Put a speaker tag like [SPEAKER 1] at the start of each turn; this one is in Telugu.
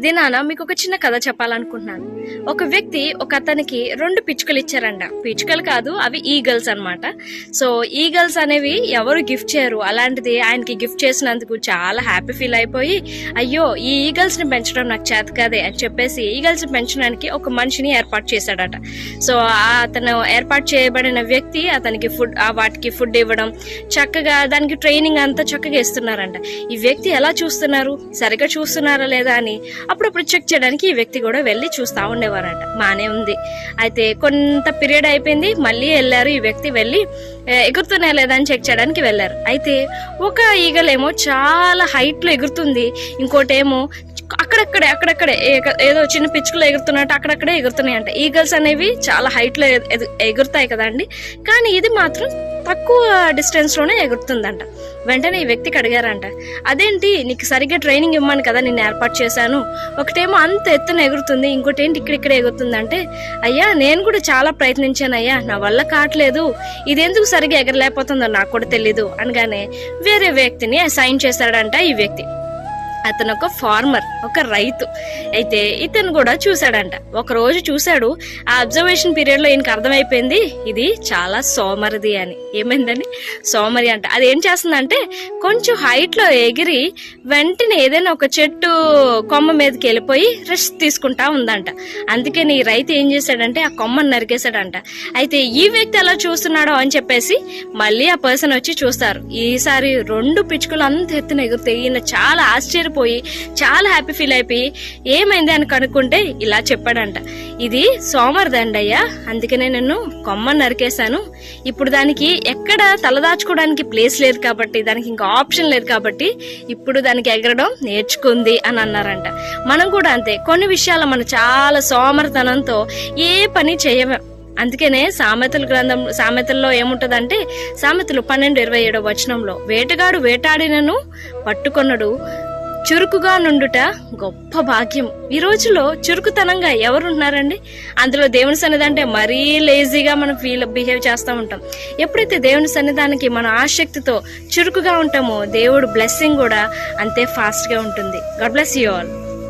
[SPEAKER 1] దినాన మీకు ఒక చిన్న కథ చెప్పాలనుకుంటున్నాను. ఒక వ్యక్తి ఒక అతనికి రెండు పిచ్చుకలు ఇచ్చారంట. పిచ్చుకలు కాదు అవి ఈగల్స్ అనమాట సో ఈగల్స్ అనేవి ఎవరు గిఫ్ట్ చేయరు. అలాంటిది ఆయనకి గిఫ్ట్ చేసినందుకు చాలా హ్యాపీ ఫీల్ అయిపోయి అయ్యో ఈ ఈగల్స్ని పెంచడం నాకు చేత కాదే అని చెప్పేసి ఈగల్స్ పెంచడానికి ఒక మనిషిని ఏర్పాటు చేశాడట. సో అతను ఏర్పాటు చేయబడిన వ్యక్తి అతనికి ఫుడ్ ఆ వాటికి ఫుడ్ ఇవ్వడం చక్కగా దానికి ట్రైనింగ్ అంతా చక్కగా ఇస్తున్నారంట. ఈ వ్యక్తి ఎలా చూస్తున్నారు? సరిగా చూస్తున్నారా లేదా అని అప్పుడప్పుడు చెక్ చేయడానికి ఈ వ్యక్తి కూడా వెళ్ళి చూస్తూ ఉండేవారంట. మానే ఉంది. అయితే కొంత పీరియడ్ అయిపోయింది. మళ్ళీ వెళ్ళారు. ఈ వ్యక్తి వెళ్ళి "ఏ, ఎగురుతున్నాయా లేదా? అని చెక్ చేయడానికి వెళ్ళారు. అయితే ఒక ఈగలేమో చాలా హైట్లో ఎగురుతుంది. ఇంకోటేమో అక్కడక్కడే అక్కడక్కడే ఏదో చిన్న పిచ్చుకలు ఎగురుతున్నట్టు అక్కడక్కడే ఎగురుతున్నాయి అంట ఈగల్స్ అనేవి చాలా హైట్లో ఎదు- ఎగురుతాయి కదండి కానీ ఇది మాత్రం తక్కువ డిస్టెన్స్లోనే ఎగురుతుందంట. వెంటనే ఈ వ్యక్తికి అడిగారంట అదేంటి నీకు సరిగ్గా ట్రైనింగ్ ఇవ్వమని కదా నేను ఏర్పాటు చేశాను. ఒకటేమో అంత ఎత్తున ఎగురుతుంది ఇంకోటి ఏంటి ఇక్కడిక్కడ ఎగురుతుందంటే అయ్యా నేను కూడా చాలా ప్రయత్నించాను అయ్యా నా వల్ల కావట్లేదు. ఇదెందుకు సరిగ్గా ఎగరలేకపోతుందో నాకు కూడా తెలీదు. అనగానే వేరే వ్యక్తిని సైన్ చేశాడంట ఈ వ్యక్తి. అతను ఒక ఫార్మర్ ఒక రైతు. అయితే ఇతను కూడా చూశాడంట. ఒక రోజు చూశాడు ఆ అబ్జర్వేషన్ పీరియడ్లో ఈయనకి అర్థమైపోయింది ఇది చాలా సోమరిది అని. ఏమైందని? సోమరి అంట. అది ఏం చేస్తుందంటే కొంచెం హైట్లో ఎగిరి వెంటనే ఏదైనా ఒక చెట్టు కొమ్మ మీదకి వెళ్ళిపోయి రెస్ట్ తీసుకుంటా ఉందంట. అందుకని ఈ రైతు ఏం చేశాడంటే ఆ కొమ్మను నరికేశాడంట. అయితే ఈ వ్యక్తి ఎలా చూస్తున్నాడో అని చెప్పేసి మళ్ళీ ఆ పర్సన్ వచ్చి చూస్తారు. ఈసారి రెండు పిచ్చుకలు అంత ఎత్తున ఎగురుతాయి ఈయన చాలా ఆశ్చర్యపోయి చాలా హ్యాపీ ఫీల్ అయిపోయి ఏమైంది అని కనుక్కుంటే ఇలా చెప్పాడంట. ఇది సోమరిదండయ్యా అందుకనే నేను కొమ్మ నరికేశాను. ఇప్పుడు దానికి ఎక్కడ తలదాచుకోవడానికి ప్లేస్ లేదు కాబట్టి దానికి ఇంకా ఆప్షన్ లేదు కాబట్టి ఇప్పుడు దానికి ఎగరడం నేర్చుకుంది అని అన్నారంట. మనం కూడా అంతే కొన్ని విషయాలు మనం చాలా సోమరతనంతో ఏ పని చేయమే. అందుకనే సామెతల గ్రంథం సామెతల్లో ఏముంటదంటే సామెతలు పన్నెండు ఇరవై ఏడో వచనంలో వేటగాడు వేటాడినను పట్టుకొనడు చురుకుగా నుండుట గొప్ప భాగ్యం. ఈ రోజులో చురుకుతనంగా ఎవరున్నారండి? అందులో దేవుని సన్నిధి అంటే మరీ లేజీగా మనం ఫీల్ బిహేవ్ చేస్తూ ఉంటాం. ఎప్పుడైతే దేవుని సన్నిధానికి మన ఆసక్తితో చురుకుగా ఉంటామో దేవుడు బ్లెస్సింగ్ కూడా అంతే ఫాస్ట్గా ఉంటుంది. God bless you all.